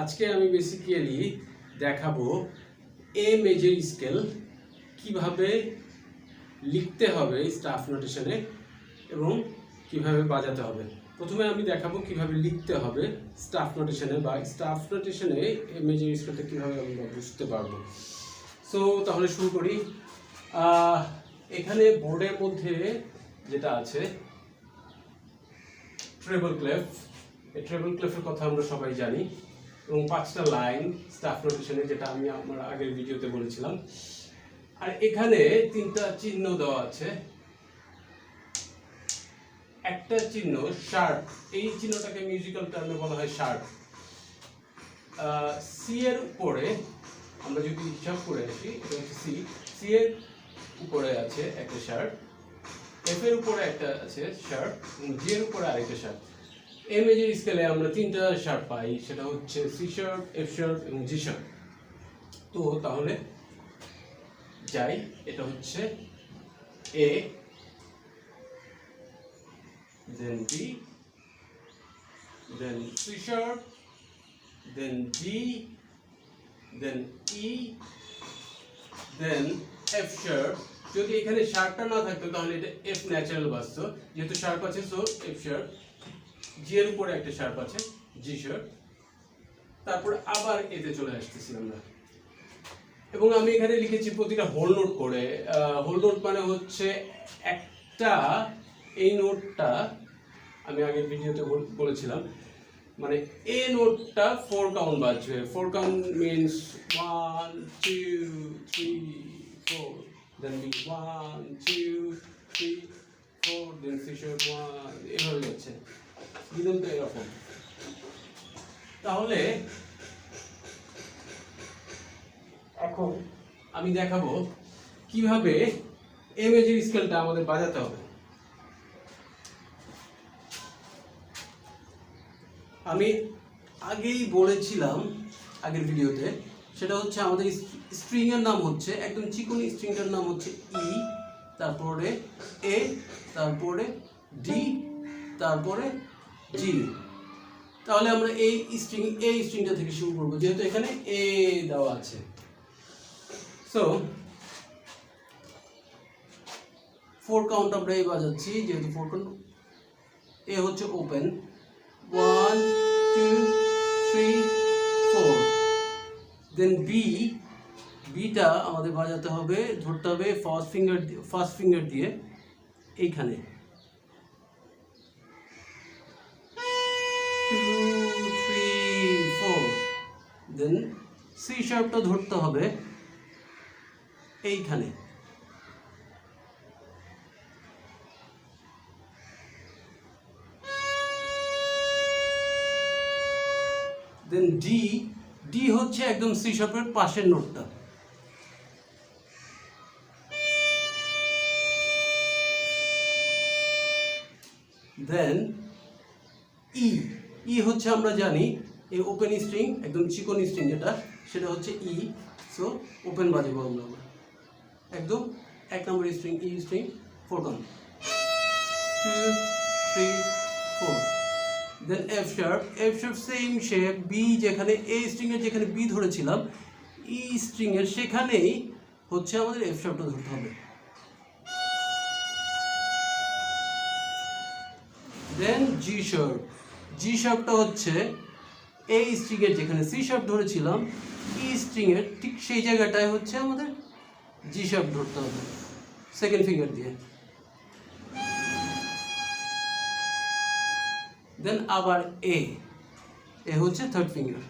আজকে আমি বেসিক্যালি দেখাবো এ মেজর স্কেল কীভাবে লিখতে হবে স্টাফ নোটেশনে এবং কীভাবে বাজাতে হবে। প্রথমে আমি দেখাবো কীভাবে লিখতে হবে স্টাফ নোটেশনে বা স্টাফ নোটেশনে এ মেজর স্কেলটা কীভাবে আমরা বুঝতে পারব। সো তাহলে শুরু করি। এখানে বোর্ডের মধ্যে যেটা আছে ট্রেবল ক্লেফ এই ট্রেবল ক্লেফের কথা আমরা সবাই জানি। এবং পাঁচটা লাইন স্টাফ নোটেশনে যেটা আমি আমার আগের ভিডিওতে বলেছিলাম। আর এখানে তিনটা চিহ্ন দেওয়া আছে। একটা চিহ্ন শার্প এই চিহ্নটাকে মিউজিক্যাল টার্মে বলা হয় শার্প সি এর উপরে আমরা যদি হিসাব করে আসি সি সি এর উপরে আছে একটা শার্ট এফ এর উপরে একটা আছে শার্ট জি এর উপরে আরেকটা শার্ট এম এজের স্কেলে আমরা তিনটা শার্ট পাই, সেটা হচ্ছে সি এফ এবং জি তো তাহলে যাই, এটা হচ্ছে A then B then C then then E then F sharp যদি এখানে না থাকতো, তাহলে এটা এফ ন্যাচারাল বাজতো যেহেতু শার্প আছে সো এফ শার্প জি এর উপরে একটা শার্প আছে, জি শার্প। তারপর আবার এতে চলে আসতেছি আমরা। এবং আমি এখানে লিখেছি প্রতিটা হোল নোট করে। হোল নোট মানে হচ্ছে একটা, এই নোটটা আমি আগের ভিডিওতে বল- বলেছিলাম মানে এ নোটটা ফোর কাউন্ট বাজবে। Four count means one two three four then B one two three four then সিশোর one এভাবে যাচ্ছে। দিলাম তো এরকম। তাহলে এখন আমি দেখাবো কীভাবে স্কেলটা আমাদের বাজাতে হবে। আমি আগেই বলেছিলাম আগের ভিডিওতে, সেটা হচ্ছে আমাদের স্ট্রিং এর নাম হচ্ছে, একদম চিকনি স্ট্রিংটার নাম হচ্ছে ই তারপরে এ তারপরে ডি তারপরে জি। তাহলে আমরা এই স্ট্রিং এই স্ট্রিংটা থেকে শুরু করব, যেহেতু এখানে এ দেওয়া আছে। সো ফোর কাউন্ট আমরা এই বাজাচ্ছি, যেহেতু ফোর কাউন্ট এ হচ্ছে open one two three four then B beta আমাদের বাজাতে হবে, ধরতে হবে ফার্স্ট ফিঙ্গার ফার্স্ট ফিঙ্গার দিয়ে, এইখানে। দেন সি শার্পটা ধরতে হবে এইখানে। দেন ডি ডি হচ্ছে একদম সি শার্পের পাশের নোটটা। দেন ই ই হচ্ছে আমরা জানি এই ওপেন স্ট্রিং একদম চিকন স্ট্রিং যেটা, সেটা হচ্ছে ই সো ওপেন বাজাবো আমরা। একদম এক নম্বর string E string four count two three four then F sharp F sharp same shape B যেখানে এ স্ট্রিং এর যেখানে বি ধরেছিলাম ই স্ট্রিং এর সেখানেই হচ্ছে আমাদের এফ শার্পটা ধরতে হবে। দেন জি শার্প জি শার্পটা হচ্ছে এই স্ট্রিংয়ের যেখানে সি শার্প ধরেছিলাম ই স্ট্রিংয়ের এর ঠিক সেই জায়গাটায় হচ্ছে আমাদের জি শার্প ধরতে হবে সেকেন্ড ফিঙ্গার দিয়ে। দেন আবার এ এ হচ্ছে থার্ড ফিঙ্গার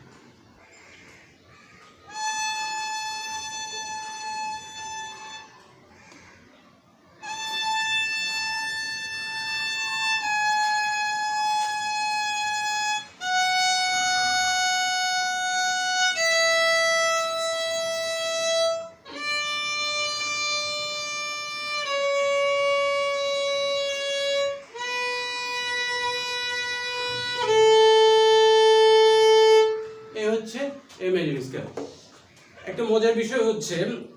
মজার বিষয় হচ্ছে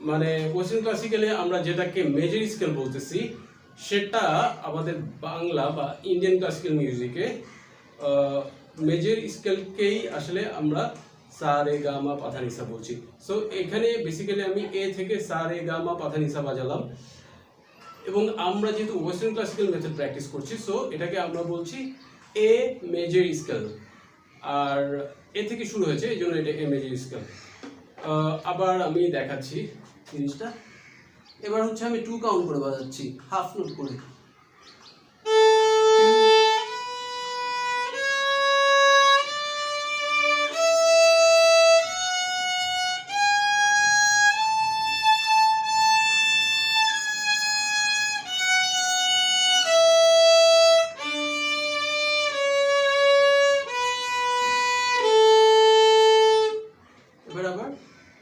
মানে ওয়েস্টার্ন ক্লাসিক্যালে আমরা যেটাকে মেজর স্কেল বলতেছি, সেটা আমাদের বাংলা বা ইন্ডিয়ান ক্লাসিক্যাল মিউজিকে মেজর স্কেলকেই আসলে আমরা সা, রে, গা, মা পাধা নিসা বলছি। সো এখানে বেসিক্যালি আমি এ থেকে সা, রে, গা, মা পাধা নিসা বাজালাম। এবং আমরা যেহেতু ওয়েস্টার্ন ক্লাসিক্যাল মেথড প্র্যাকটিস করছি সো এটাকে আমরা বলছি এ মেজর স্কেল আর এ থেকে শুরু হয়েছে, এই জন্য এটা এ মেজর স্কেল আবার আমি দেখাচ্ছি জিনিসটা। এবার হচ্ছে আমি টু কাউন্ট করে বাজাচ্ছি হাফ নোট করে।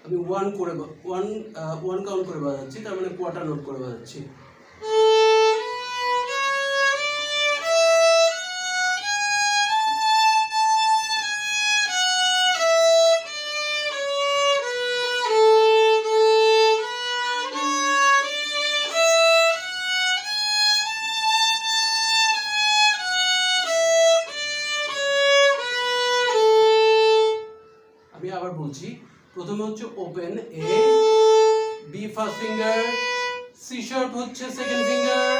আমি ওয়ান করে ওয়ান ওয়ান কাউন্ট করে বাজাচ্ছি, তার মানে কোয়ার্টার নোট করে বাজাচ্ছি। আমি আবার বলছি প্রথমে হচ্ছে open A B first finger C sharp হচ্ছে second finger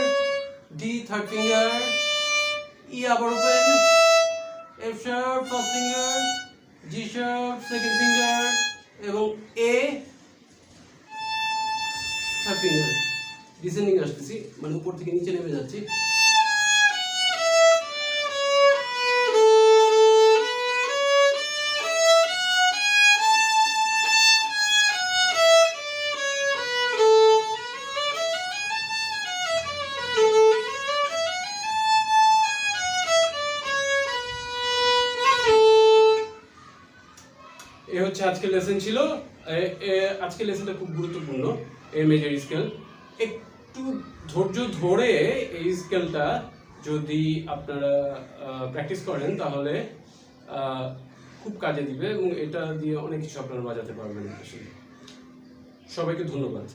D third finger E আবার open F sharp first finger G sharp second finger এবং এ থার্ড ফিঙ্গার ডিসেন্ডিং আসতেছি মানে উপর থেকে নিচে নেমে যাচ্ছি। হচ্ছে আজকের লেসন ছিল আজকের লেসনটা খুব গুরুত্বপূর্ণ, এ মেজর স্কেল একটু ধৈর্য ধরে এই স্কেলটা যদি আপনারা প্র্যাকটিস করেন, তাহলে খুব কাজে দিবে এবং এটা দিয়ে অনেক কিছু আপনারা বাজাতে পারবেন আসলে সবাইকে ধন্যবাদ।